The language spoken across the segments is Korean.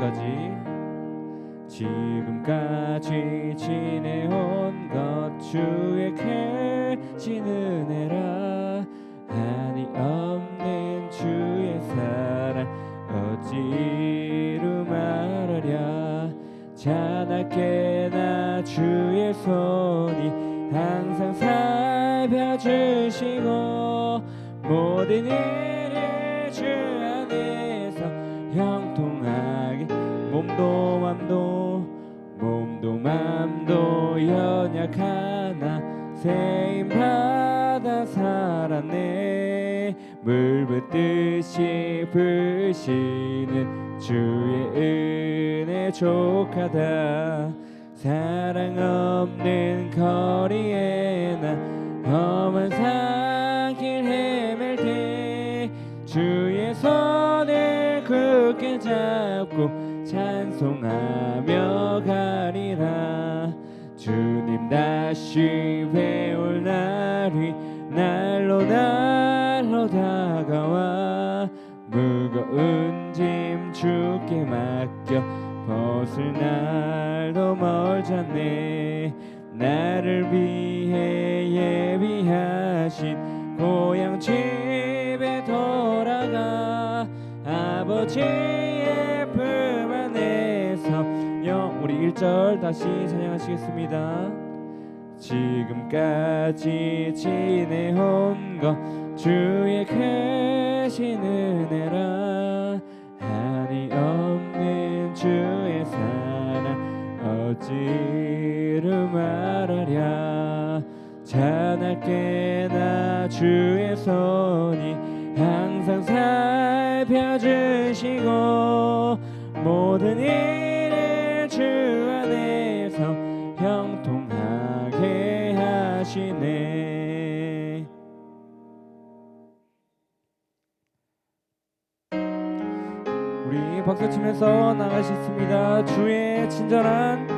지금까지. 지금까지 지내온 것 주의 크신 은혜라. 한이 없는 주의 사랑 어찌로 말하랴. 자나깨나 주의 손이 항상 살펴주시고 모든 일을 주 형통하게 몸도 맘도 몸도 맘도 연약하나 세임 받아 살았네. 물 붓듯이 부시는 주의 은혜 족하다. 사랑 없는 거리에 나 험한 산 다시 배울 날이 날로 날로 다가와. 무거운 짐 주께 맡겨 벗을 날도 멀잖네. 나를 위해 예비하신 고향 집에 돌아가. 아버지의 품 안에서 영 우리 1절 다시 찬양하시겠습니다 지금까지 지내온 것 주의 크신 은혜라. 한이 없는 주의 사랑 어찌로 말하랴. 자나깨나 주의 손이 항상 살펴주시고 모든 일 박수 치면서 나가셨습니다. 주의 친절한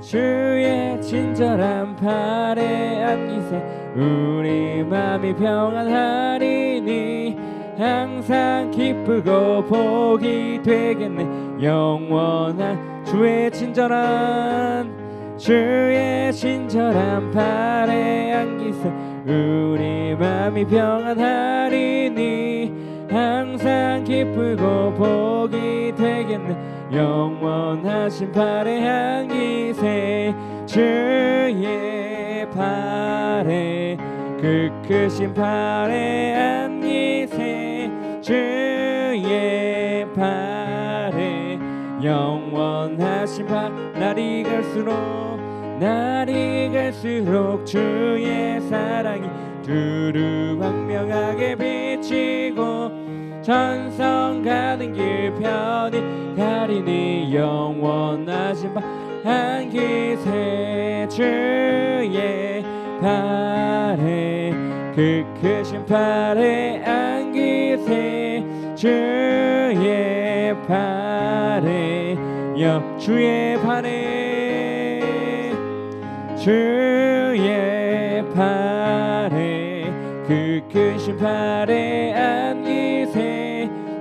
주의 친절한 팔에 안기세. 우리 마음이 평안하리니 항상 기쁘고 복이 되겠네. 영원한 주의 친절한 주의 친절한 팔에 안기세. 우리 마음이 평안하리니 항상 기쁘고 복이 되겠네. 영원하신 팔에 향기세 주의 팔에 그 크신 팔에 안기세 주의 팔에 영원하신 팔 날이 갈수록 날이 갈수록 주의 사랑이 두루 광명하게 비치고 전성 가는 길 편히 가리니 영원하신 바 한기세 주의 팔에 그 크신 팔에 안기세 주의 팔에 여 주의 팔에 주의 팔에 그 크신 팔에 안기세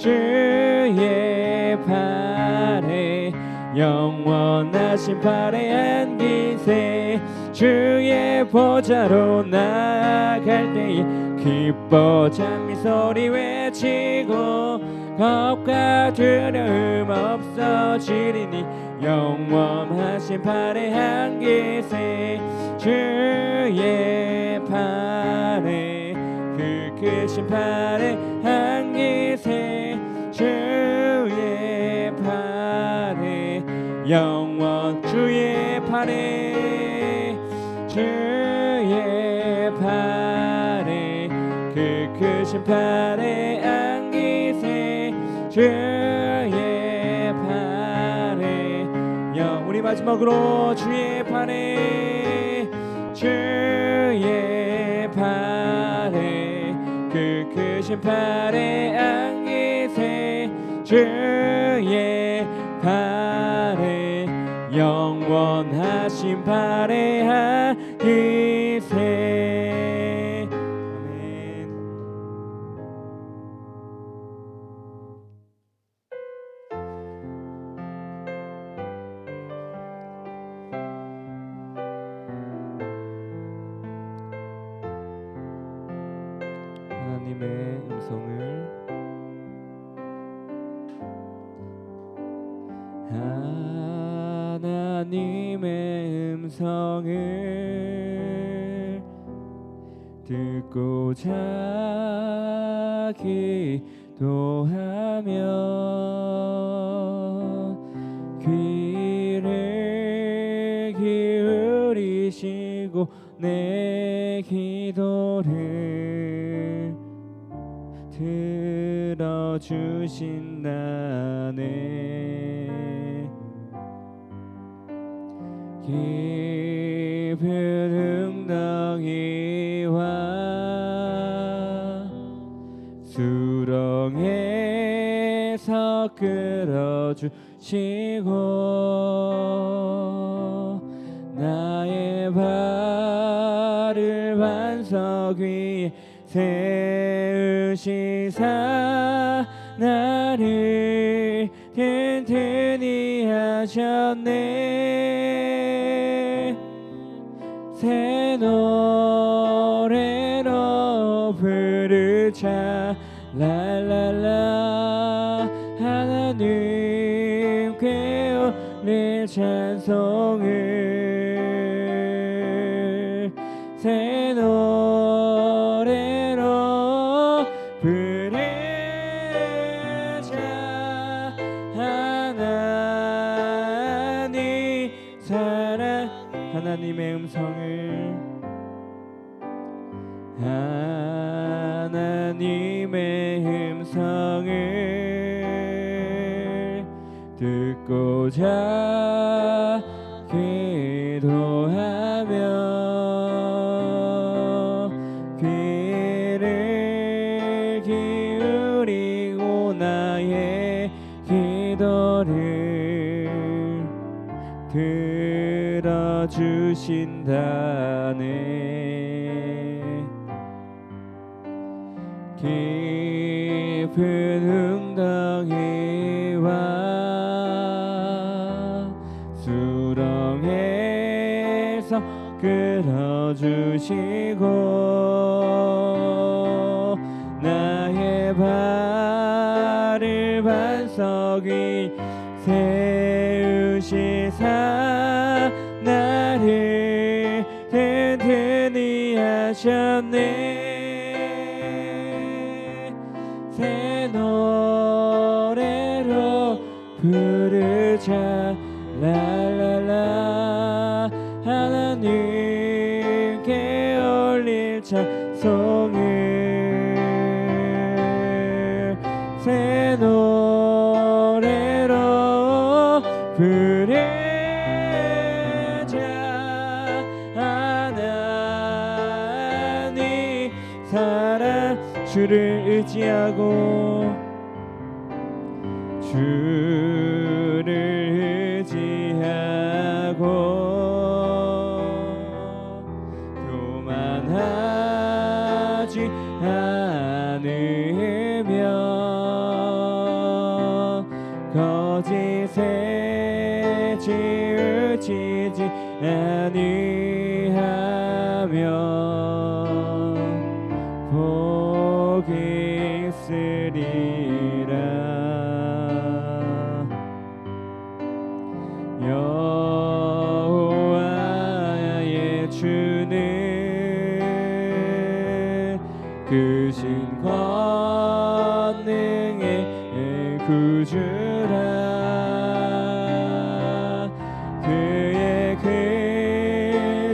주의 팔에 영원하신 팔에 안기세. 주의 보좌로 나아갈 때에 기뻐 찬미 소리 외치고 겁과 두려움 없어지리니 영원하신 팔에 한기세. 주의 팔에 그 크신 팔에 영원 주의 팔에 주의 팔에 그 크신 팔에 안기세. 주의 팔에 영 우리 마지막으로 주의 팔에 주의 팔에 그 크신 팔에 안기세. 주의 팔에 영원하신 팔에 안기세 음성을 듣고자 기도하며 귀를 기울이시고 내 기도를 들어주신다네 깊은 웅덩이와 수렁에서 끌어주시고 나의 발을 반석 위에 세우시사 나를 튼튼히 하셨네 듣고자 기도하며 귀를 기울이고 나의 기도를 들어주신다네. 깊은 웅덩이와 끌어주시고 나의 발을 반석 위 세우시사 나를 튼튼히 하셨네. 새 노래로 부르자 주를 의지하고 주를 의지하고 교만하지 않으며 거짓에 치우치지 아니 크신 권능의 구주라. 그의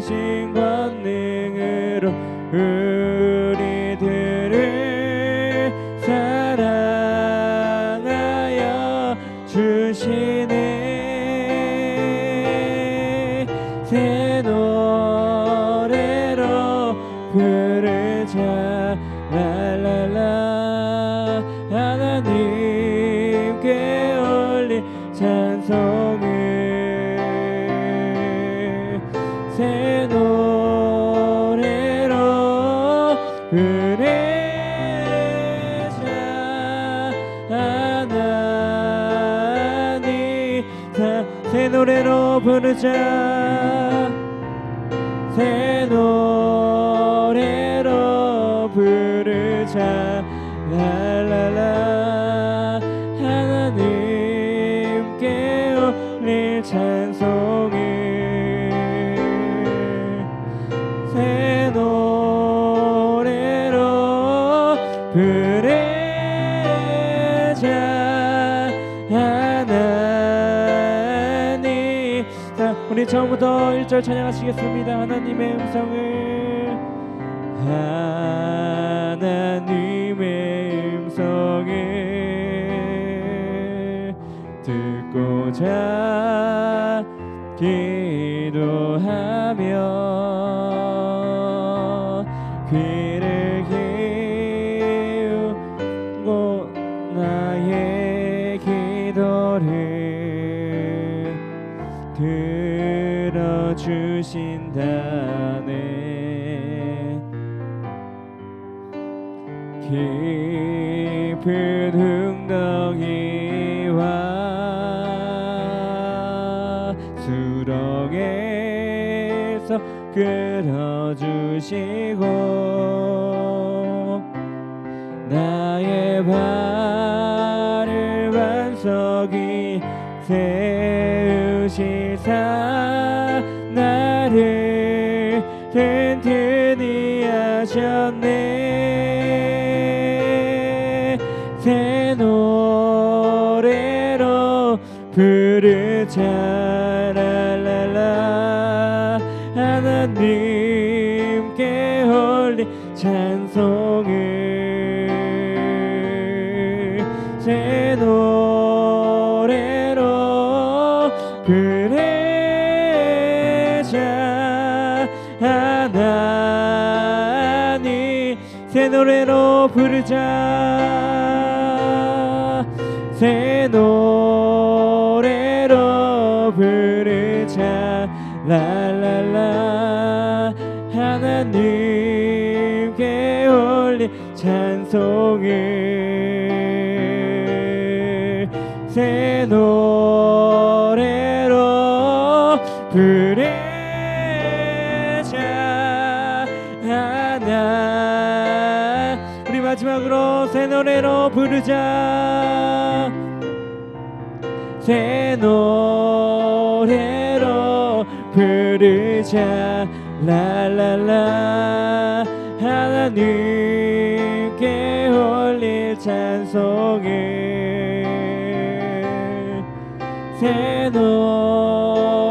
크신 권능으로 우리들을 사랑하여 주시 노래로 부르자. 새 노래로 부르자. 랄랄라. 하나님께 올릴 찬송을. 새 노래로 부르자. 우리 처음부터 1절 찬양하시겠습니다. 하나님의 음성을. 하나님의 음성을 듣고자 기도하며 들어주신다네. 깊은 웅덩이와 수렁에서 끌어주시고 나의 발을 반석이 세우시사 나를 튼튼히 하셨네. 새 노래로 부르자 랄랄라. 하나님께 홀리 찬송 새 노래로 부르자. 새 노래로 부르자. 랄랄라. 하나님께 올리 찬송을 새 노래로 부르자 부르자. 새 노래로 부르자. 랄랄라. 하나님께 올릴 찬송을. 새 노래